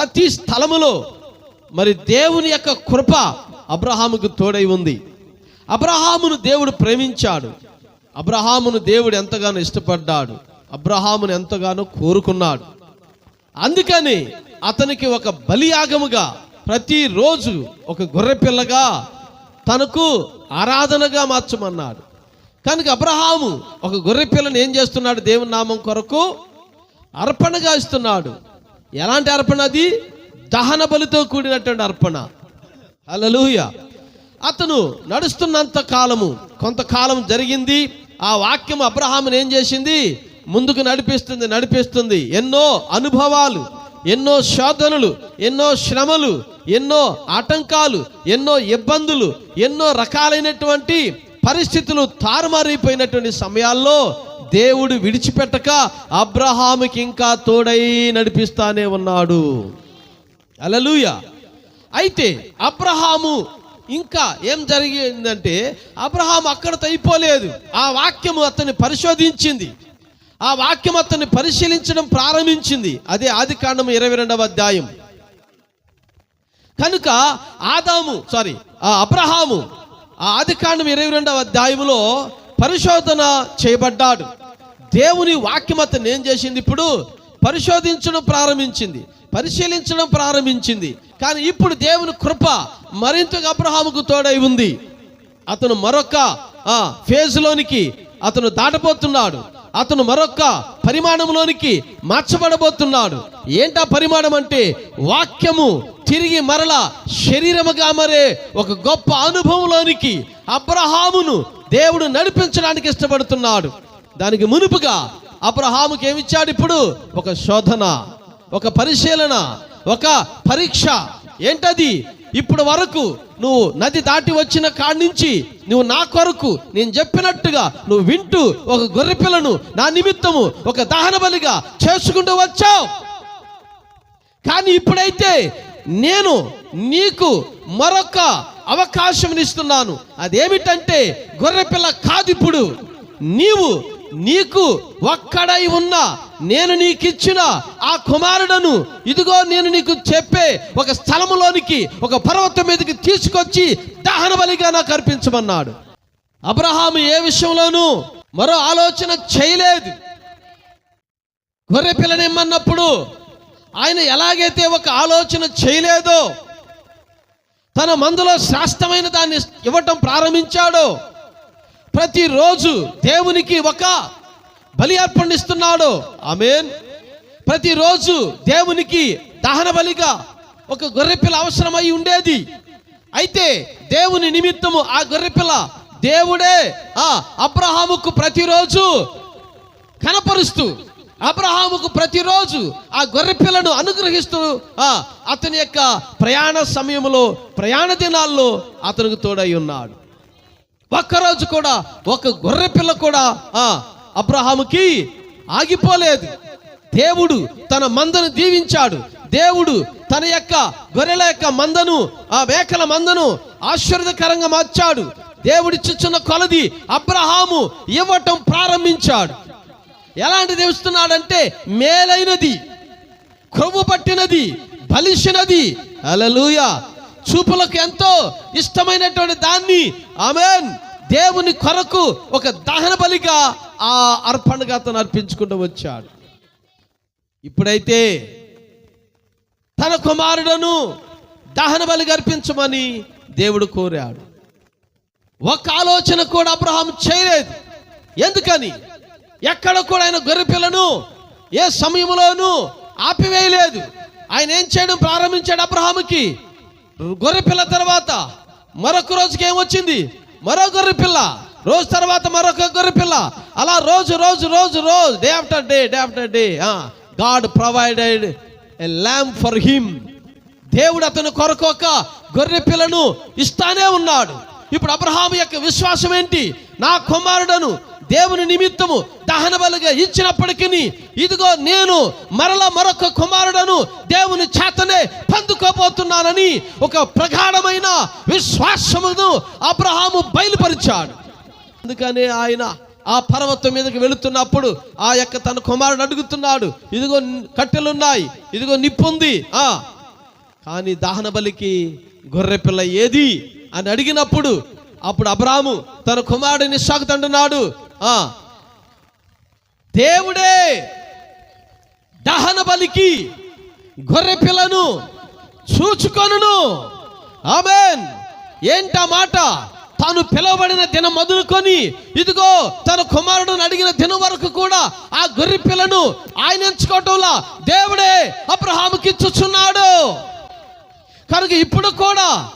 ప్రతి స్థలములో మరి దేవుని యొక్క కృప అబ్రహాముకు తోడై ఉంది. అబ్రహామును దేవుడు ప్రేమించాడు. అబ్రహామును దేవుడు ఎంతగానో ఇష్టపడ్డాడు. అబ్రహామును ఎంతగానో కోరుకున్నాడు. అందుకని అతనికి ఒక బలియాగముగా ప్రతిరోజు ఒక గొర్రె పిల్లగా తనకు ఆరాధనగా మార్చమన్నాడు. కనుక అబ్రహాము ఒక గొర్రెపిల్లను ఏం చేస్తున్నాడు దేవుని నామం కొరకు అర్పణగా ఇస్తున్నాడు. ఎలాంటి అర్పణ అది? దహన బలితో కూడినటువంటి అర్పణ. హల్లెలూయ. అతను నడుస్తున్నంత కాలము కొంతకాలం జరిగింది. ఆ వాక్యం అబ్రహాముని ఏం చేసింది? ముందుకు నడిపిస్తుంది నడిపిస్తుంది. ఎన్నో అనుభవాలు ఎన్నో శోధనలు ఎన్నో శ్రమలు ఎన్నో ఆటంకాలు ఎన్నో ఇబ్బందులు ఎన్నో రకాలైనటువంటి పరిస్థితులు తారుమారైపోయినటువంటి సమయాల్లో దేవుడు విడిచిపెట్టక అబ్రహాముకి ఇంకా తోడై నడిపిస్తానే ఉన్నాడు. అలలుయ అయితే అబ్రహాము ఇంకా ఏం జరిగిందంటే అబ్రహాం అక్కడతో అయిపోలేదు ఆ వాక్యము అతన్ని పరిశోధించింది. ఆ వాక్యం అతన్ని పరిశీలించడం ప్రారంభించింది. అదే ఆది కాండం ఇరవై రెండవ అధ్యాయం. కనుక ఆదాము సారీ ఆ అబ్రహాము ఆ ఆది కాండం ఇరవై రెండవ అధ్యాయములో పరిశోధన చేయబడ్డాడు. దేవుని వాక్యమతను ఏం చేసింది ఇప్పుడు పరిశోధించడం ప్రారంభించింది పరిశీలించడం ప్రారంభించింది. కానీ ఇప్పుడు దేవుని కృప మరింతగా అబ్రహాముకు తోడై ఉంది. అతను మరొక ఫేజ్లోనికి అతను దాటబోతున్నాడు. అతను మరొక పరిమాణంలోనికి మార్చబడబోతున్నాడు. ఏంటా పరిమాణం అంటే వాక్యము తిరిగి మరల శరీరముగా మరే ఒక గొప్ప అనుభవంలోనికి అబ్రహామును దేవుడు నడిపించడానికి ఇష్టపడుతున్నాడు. దానికి మునుపుగా అబ్రహాముకి ఏమిచ్చాడు ఇప్పుడు? ఒక శోధన ఒక పరిశీలన ఒక పరీక్ష. ఏంటది? ఇప్పుడు వరకు నువ్వు నది దాటి వచ్చిన కాడి నుంచి నువ్వు నా కొరకు నేను చెప్పినట్టుగా నువ్వు వింటూ ఒక గొర్రె పిల్లను నా నిమిత్తము ఒక దహన బలిగా చేసుకుంటూ వచ్చావు. కానీ ఇప్పుడైతే నేను నీకు మరొక అవకాశం ఇస్తున్నాను. అదేమిటంటే గొర్రె పిల్ల కాదు ఇప్పుడు. నీవు నీకు ఒక్కడై ఉన్న నేను నీకిచ్చిన ఆ కుమారుడను ఇదిగో నేను నీకు చెప్పే ఒక స్థలములోనికి ఒక పర్వతం మీదకి తీసుకొచ్చి దహన బలిగా నాకు అర్పించమన్నాడు. అబ్రహాము ఏ విషయంలోనూ మరో ఆలోచన చేయలేదు. గొర్రె పిల్లనిమ్మన్నప్పుడు ఆయన ఎలాగైతే ఒక ఆలోచన చేయలేదో తన మందులో శ్రేష్టమైన దాన్ని ఇవ్వటం ప్రారంభించాడో ప్రతిరోజు దేవునికి ఒక బలి అర్పణిస్తున్నాడు. ఆమెన్. ప్రతిరోజు దేవునికి దహన బలిగా ఒక గొర్రెపిల్ల అవసరమై ఉండేది. అయితే దేవుని నిమిత్తము ఆ గొర్రెపిల్ల దేవుడే ఆ అబ్రహాముకు ప్రతిరోజు కనపరుస్తూ అబ్రహాముకు ప్రతిరోజు ఆ గొర్రె పిల్లను అనుగ్రహిస్తూ ఆ, అతని యొక్క ప్రయాణ సమయంలో ప్రయాణ దినాల్లో అతనికి తోడై ఉన్నాడు. ఒక్కరోజు కూడా ఒక గొర్రె పిల్ల కూడా ఆ అబ్రహాముకి ఆగిపోలేదు. దేవుడు తన మందను దీవించాడు. దేవుడు తన యొక్క గొర్రెల యొక్క మందను ఆ మేకల మందను ఆశ్చర్యకరంగా మార్చాడు. దేవుడిచ్చుచున్న కొలది అబ్రహాము ఇవ్వటం ప్రారంభించాడు. ఎలాంటిది ఇస్తున్నాడంటే మేలైనది క్రొవ్వు పట్టినది బలిసినది. అలలుయా చూపులకు ఎంతో ఇష్టమైనటువంటి దాన్ని ఆమెన్ దేవుని కొరకు ఒక దహన బలిగా ఆ అర్పణగా అతను అర్పించుకుంటూ వచ్చాడు. ఇప్పుడైతే తన కుమారుడను దహన బలిగా అర్పించమని దేవుడు కోరాడు. ఒక ఆలోచన కూడా అబ్రహాం చేయలేదు. ఎందుకని? ఎక్కడ కూడా ఆయన గొర్రెపిల్లను ఏ సమయంలోనూ ఆపివేయలేదు. ఆయన ఏం చేయడం ప్రారంభించాడు అబ్రహాముకి? గొర్రె పిల్ల తర్వాత మరొక రోజుకి ఏమొచ్చింది మరో గొర్రె పిల్ల. రోజు తర్వాత మరొక గొర్రె పిల్ల. అలా రోజు రోజు రోజు రోజు day after day day after day God provided a lamp for him దేవుడు అతను కొరకు ఒక గొర్రె పిల్లను ఇస్తానే ఉన్నాడు. ఇప్పుడు అబ్రహాం యొక్క విశ్వాసం ఏంటి? నా కుమారుడను దేవుని నిమిత్తము దహన బలిగా ఇచ్చినప్పటికీ ఇదిగో నేను మరల మరొక కుమారుడను దేవుని చేతనే పొందుకోబోతున్నానని ఒక ప్రగాఢమైన విశ్వాసమును అబ్రహాము బయలుపరిచాడు. అందుకనే ఆయన ఆ పర్వతం మీదకి వెళుతున్నప్పుడు ఆ యొక్క తన కుమారుడు అడుగుతున్నాడు ఇదిగో కట్టెలున్నాయి ఇదిగో నిప్పుంది ఆ. కానీ దహన బలికి గొర్రెపిల్ల ఏది? అని అడిగినప్పుడు అప్పుడు అబ్రాము తన కుమారుడిని సాగుతంటున్నాడు దేవుడే దహన బలికి గొర్రె పిల్లను చూచుకొనును. ఆమెన్. ఏంటా మాట? తాను పిలువబడిన దినం మొదలుకొని ఇదిగో తన కుమారుడును అడిగిన దినం వరకు కూడా ఆ గొర్రె పిల్లను ఆయన ఎంచుకోవటంలా దేవుడే అబ్రహాముకి ఇచ్చుచున్నాడు. కనుక ఇప్పుడు కూడా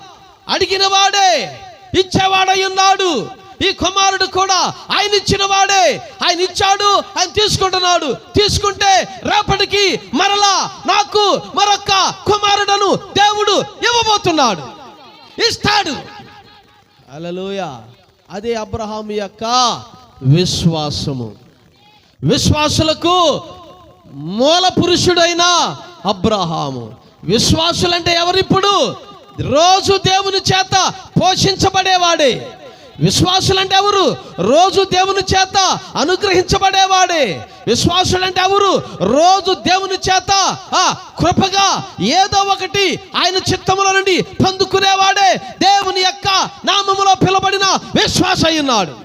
అడిగిన వాడే ఇచ్చేవాడై ఉన్నాడు. ఈ కుమారుడు కూడా ఆయన ఇచ్చిన వాడే. ఆయన ఇచ్చాడు ఆయన తీసుకుంటున్నాడు. తీసుకుంటే రేపటికి మరలా నాకు మరొక్క కుమారుడను దేవుడు ఇవ్వబోతున్నాడు. ఇస్తాడు. అలలోయ అదే అబ్రహాం యొక్క విశ్వాసము. విశ్వాసులకు మూల పురుషుడైన అబ్రహాము. విశ్వాసులంటే ఎవరిప్పుడు? రోజు దేవుని చేత పోషించబడేవాడే. విశ్వాసులంటే ఎవరు? రోజు దేవుని చేత అనుగ్రహించబడేవాడే. విశ్వాసులంటే ఎవరు? రోజు దేవుని చేత ఆ కృపగా ఏదో ఒకటి ఆయన చిత్తములో నుండి పొందుకునేవాడే. దేవుని యొక్క నామములో పిలబడిన విశ్వాస అయినాడు